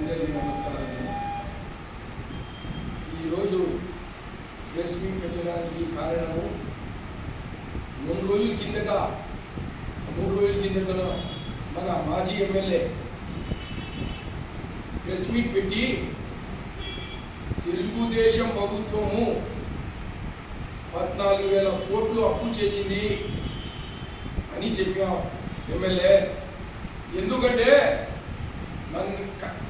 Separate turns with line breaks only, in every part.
అందరికీ నమస్కారం ఈరోజు ప్రెస్ మీట్ పెట్టడానికి కారణము రెండు రోజుల కిందట మూడు రోజుల కిందట మన మాజీ ఎమ్మెల్యే ప్రెస్ మీట్ పెట్టి తెలుగుదేశం ప్రభుత్వము పద్నాలుగు వేల కోట్లు అప్పు చేసింది అని చెప్పాం ఎమ్మెల్యే. ఎందుకంటే మన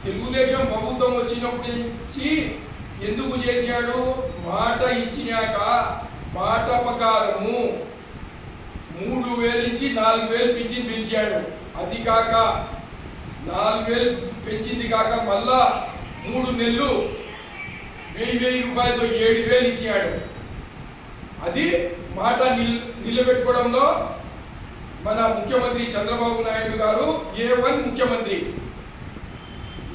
తెలుగుదేశం ప్రభుత్వం వచ్చినప్పుడు ఇచ్చి ఎందుకు చేశాడు? మాట ఇచ్చినాక మాట ప్రకారము మూడు వేలు ఇచ్చి నాలుగు వేలు పింఛన్ పెంచాడు. అది కాక నాలుగు వేలు పెంచింది కాక మళ్ళా మూడు నెలలు వెయ్యి వెయ్యి రూపాయలతో ఏడు వేలు ఇచ్చాడు అది మాట నిల్ నిలబెట్టుకోవడంలో మన ముఖ్యమంత్రి చంద్రబాబు నాయుడు గారు ఏ వన్ ముఖ్యమంత్రి.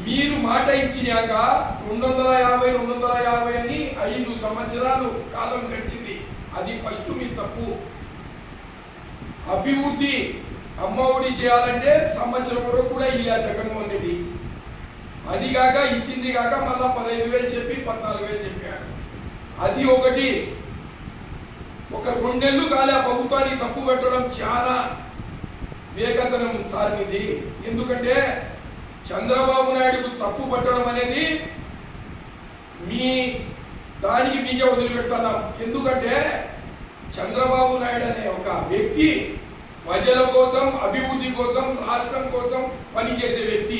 మీరు మాట ఇచ్చినాక రెండు వందల యాభై రెండు వందల యాభై అని ఐదు సంవత్సరాలు కాలం గడిచింది. అది ఫస్ట్ మీ తప్పు. అభివృద్ధి అమ్మఒడి చేయాలంటే సంవత్సరం వరకు కూడా ఇలా జగన్మోహన్ రెడ్డి. అది కాక ఇచ్చింది కాక మళ్ళా పదహైదు వేలు చెప్పి పద్నాలుగు వేలు చెప్పాడు. అది ఒకటి. ఒక రెండేళ్ళు కాలే ఆ ప్రభుత్వాన్ని తప్పు పెట్టడం చాలా వేగతనం సార్ ఇది ఎందుకంటే చంద్రబాబు నాయుడుకు తప్పు పట్టడం అనేది మీ దానికి మీకే వదిలిపెడుతున్నాం ఎందుకంటే చంద్రబాబు నాయుడు అనే ఒక వ్యక్తి ప్రజల కోసం అభివృద్ధి కోసం రాష్ట్రం కోసం పనిచేసే వ్యక్తి.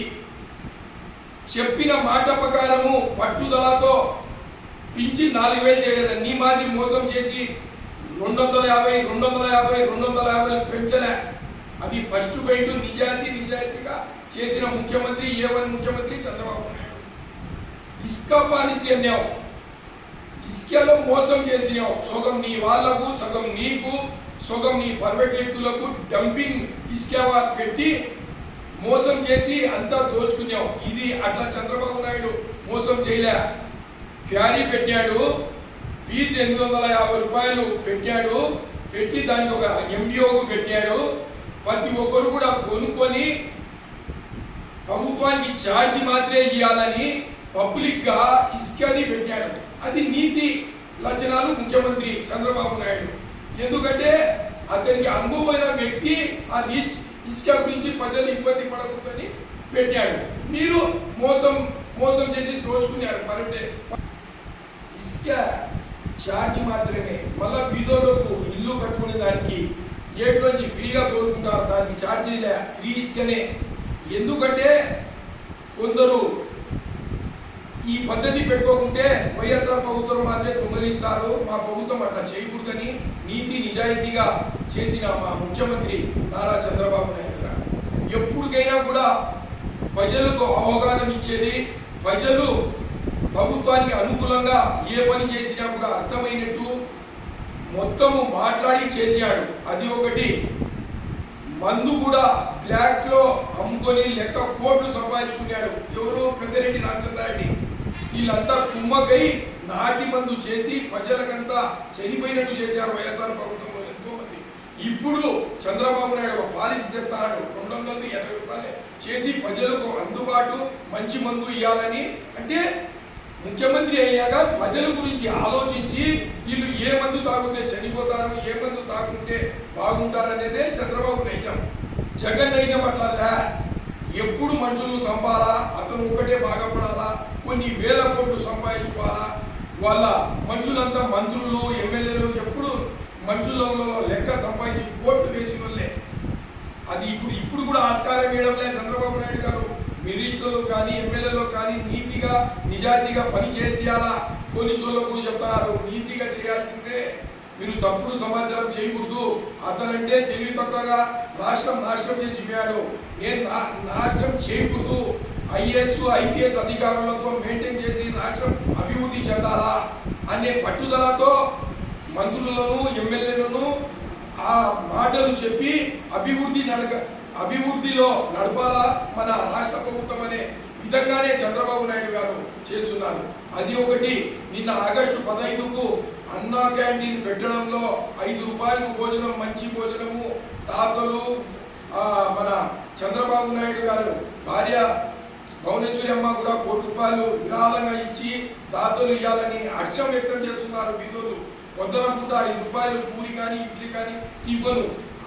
చెప్పిన మాట ప్రకారము పట్టుదలతో పిచ్చి నాలుగు వేలు చేయలేదు. నీ మాది మోసం చేసి రెండు వందల యాభై రెండు వందల యాభై రెండు వందల యాభై పెంచలే. అది ఫస్ట్ పెయింట్. నిజాయితీ నిజాయితీగా చేసిన ముఖ్యమంత్రి ఏ వన్ ముఖ్యమంత్రి? చంద్రబాబు నాయుడు. ఇసుక పాలసీ అన్నావు. ఇసుకలో మోసం చేసినావు. సగం నీ వాళ్ళకు సగం నీకు సగం నీ ప్రైవేట్ వ్యక్తులకు డంపింగ్ ఇసుక పెట్టి మోసం చేసి అంతా దోచుకున్నావు. ఇది అట్లా చంద్రబాబు నాయుడు మోసం చేయలే. క్యారీ పెట్టాడు ఫీజు ఎనిమిది వందల యాభై రూపాయలు పెట్టాడు పెట్టి దానికి ఒక ఎంబీఓకు పెట్టాడు ప్రతి ఒక్కరు కూడా కొనుక్కొని ఛార్జీ మాత్రమే ఇవ్వాలని పబ్లిక్గా ఇస్కాని పెట్టాడు. అది నీతి లక్షణాలు ముఖ్యమంత్రి చంద్రబాబు నాయుడు. ఎందుకంటే అతనికి అనుభవమైన వ్యక్తి ఆ నీచ్ ఇసుక గురించి ప్రజలు ఇబ్బంది పడకూడదని పెట్టాడు. మీరు మోసం మోసం చేసి దోచుకున్నారు. పరంటే ఇసుక ఛార్జ్ మాత్రమే. మళ్ళీ బీదోలకు ఇల్లు కట్టుకునే దానికి ఏట్లోంచి ఫ్రీగా కోరుకుంటారు దానికి ఛార్జీలే ఫ్రీ ఇసుకనే ఎందుకంటే కొందరు ఈ పద్ధతి పెట్టుకోకుంటే వైఎస్ఆర్ ప్రభుత్వం మాత్రమే దొంగలిస్తారు మా ప్రభుత్వం అట్లా చేయకూడదని నీతి నిజాయితీగా చేసిన మా ముఖ్యమంత్రి నారా చంద్రబాబు నాయుడు గారు. ఎప్పటికైనా కూడా ప్రజలకు అవగాహన ఇచ్చేది ప్రజలు ప్రభుత్వానికి అనుకూలంగా ఏ పని చేసినా కూడా అర్థమైనట్టు మొత్తము మాట్లాడి చేశాడు. అది ఒకటి. మందు కూడా బ్లాక్లో అమ్ముకొని లెక్క కోట్లు సంపాదించుకున్నాడు. ఎవరు పెద్దరెడ్డి రామచంద్రారెడ్డి. వీళ్ళంతా కుమ్మకై నాటి మందు చేసి ప్రజలకంతా చనిపోయినట్టు చేశారు వైఎస్ఆర్ ప్రభుత్వంలో ఎంతో మంది ఇప్పుడు చంద్రబాబు నాయుడు ఒక పాలసీ తెస్తాడు. రెండు వందల ఎనభై రూపాయలు. చేసి ప్రజలకు అందుబాటు మంచి మందు ఇవ్వాలని అంటే ముఖ్యమంత్రి అయ్యాక ప్రజల గురించి ఆలోచించి వీళ్ళు ఏ మందు తాగితే చనిపోతారు ఏ మందు తాగుంటే బాగుంటారు అనేదే చంద్రబాబు నైజం. జగన్ నైజం అట్లా లే. ఎప్పుడు మనుషులు సంపాలా అతను ఒకటే బాగుపడాలా? కొన్ని వేల కోట్లు సంపాదించుకోవాలా? వాళ్ళ మనుషులంతా మంత్రులు ఎమ్మెల్యేలు ఎప్పుడు మనుషులలో లెక్క సంపాదించి కోట్లు వేసిన వాళ్ళే. అది ఇప్పుడు ఇప్పుడు కూడా ఆస్కారం వేయడంలే చంద్రబాబు నాయుడు గారు. మినిస్టర్లు కానీ ఎమ్మెల్యే నీతిగా నిజాయితీగా పని చేసేయాలా? పోలీసు కూడా చెప్తారు నీతిగా చేయాల్సిందే. మీరు తప్పుడు సమాచారం చేయకూడదు. అతనంటే తెలివి తక్కువగా రాష్ట్రం నాశనం చేసి చెప్పాడు నేను నాశనం చేయకూడదు. ఐఏఎస్ ఐపీఎస్ అధికారులతో మెయింటైన్ చేసి రాష్ట్రం అభివృద్ధి చెందాలా? అనే పట్టుదలతో మంత్రులను ఎమ్మెల్యేలను ఆ మాటలు చెప్పి అభివృద్ధి నడక అభివృద్ధిలో నడపాలా మన రాష్ట్ర ప్రభుత్వం అనే విధంగానే చంద్రబాబు నాయుడు గారు చేస్తున్నారు. అది ఒకటి నిన్న ఆగస్టు పదహైదుకు అన్నా క్యాంటీన్ పెట్టడంలో ఐదు రూపాయలు భోజనం మంచి భోజనము తాతలు మన చంద్రబాబు నాయుడు గారు భార్య భువనేశ్వరి అమ్మ కూడా కోటి రూపాయలు విరాళంగా ఇచ్చి దాతలు ఇవ్వాలని హర్షం వ్యక్తం చేస్తున్నారు బీదోళ్ళు. పొద్దున పూట ఐదు రూపాయలు పూరి కానీ ఇడ్లీ కానీ టిఫను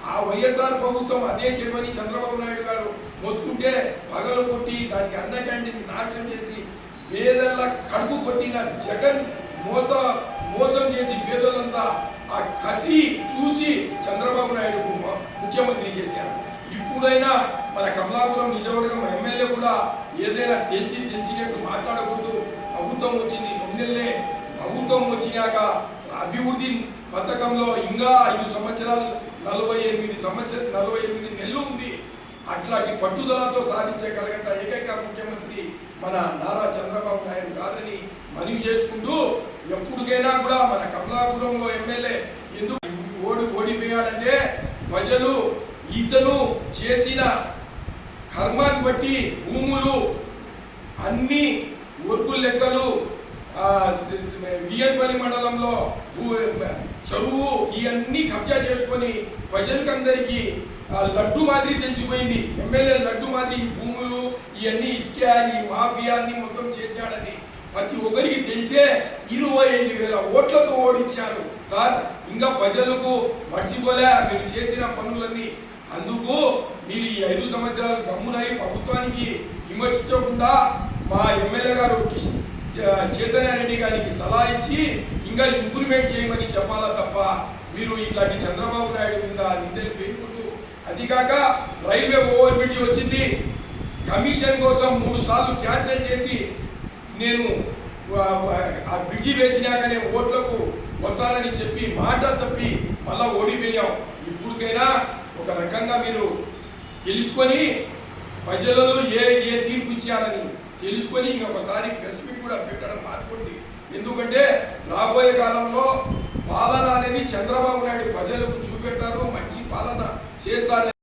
ఆ వైఎస్ఆర్ ప్రభుత్వం అదే చెప్పని చంద్రబాబు నాయుడు గారు మొత్తుకుంటే పగలు కొట్టి దానికి అన్న క్యాంటీన్ నాశనం చేసి పేదల కడుపు కొట్టిన జగన్ మోస మోసం చేసి పేదలంతా ఆ కసి చూసి చంద్రబాబు నాయుడుకు ముఖ్యమంత్రి చేశారు. ఇప్పుడైనా మన కమలాపురం నిజవర్గం ఎమ్మెల్యే కూడా ఏదైనా తెలిసి తెలిసినట్టు మాట్లాడకూడదు. ప్రభుత్వం వచ్చింది రెండేళ్ళే ప్రభుత్వం వచ్చినాక అభివృద్ధి పథకంలో ఇంకా ఐదు సంవత్సరాలు నలభై ఎనిమిది సంవత్సరం నలభై ఎనిమిది నెలలు ఉంది. అట్లాంటి పట్టుదలతో సాధించగలిగిన ఏకైక ముఖ్యమంత్రి మన నారా చంద్రబాబు నాయుడు కాదని మనవి చేసుకుంటూ ఎప్పుడుకైనా కూడా మన కమలాపురంలో ఎమ్మెల్యే ఎందుకు ఓడి ఓడిపోయాడంటే ప్రజలు ఇతను చేసిన కర్మాన్ని బట్టి భూములు అన్ని వర్కుల లెక్కలు ఆ, మండలంలో భూ- చెరువు ఇవన్నీ కబ్జా చేసుకొని ప్రజలకందరికీ లడ్డు మాదిరి తెలిసిపోయింది ఎమ్మెల్యే లడ్డు మాదిరి ఈ భూములు ఇవన్నీ ఇసుక ఈ మాఫియాన్ని మొత్తం చేశాడని ప్రతి ఒక్కరికి తెలిసే ఇరవై ఐదు వేల ఓట్లతో ఓడించారు. సార్ ఇంకా ప్రజలకు మర్చిపోలే మీరు చేసిన పనులన్నీ. అందుకు మీరు ఈ ఐదు సంవత్సరాలు దమ్మునై ప్రభుత్వానికి విమర్శించకుండా మా ఎమ్మెల్యే గారు చైతన్య రెడ్డి గారికి సలహా ఇచ్చి ఇంకా ఇంప్రూవ్మెంట్ చేయమని చెప్పాలా తప్ప మీరు ఇట్లాంటి చంద్రబాబు నాయుడు మీద నిందలు వేయకూడదు అదికాక రైల్వే ఓవర్ బ్రిడ్జి వచ్చింది. కమిషన్ కోసం మూడు సార్లు క్యాన్సిల్ చేసి నేను ఆ- బ్రిడ్జి వేసినాకనే ఓట్లకు వస్తానని చెప్పి మాట తప్పి మళ్ళా ఓడిపోయాం ఇప్పటికైనా ఒక రకంగా మీరు తెలుసుకొని ప్రజలలో ఏ ఏ తీర్పు ఇచ్చారని తెలుసుకొని ఇంకొకసారి ప్రెస్ మీట్ కూడా పెట్టడం మానుకోండి. ఎందుకంటే రాబోయే కాలంలో పాలన అనేది చంద్రబాబు నాయుడు ప్రజలకు చూపెడతారు మంచి పాలన. చేస్తారు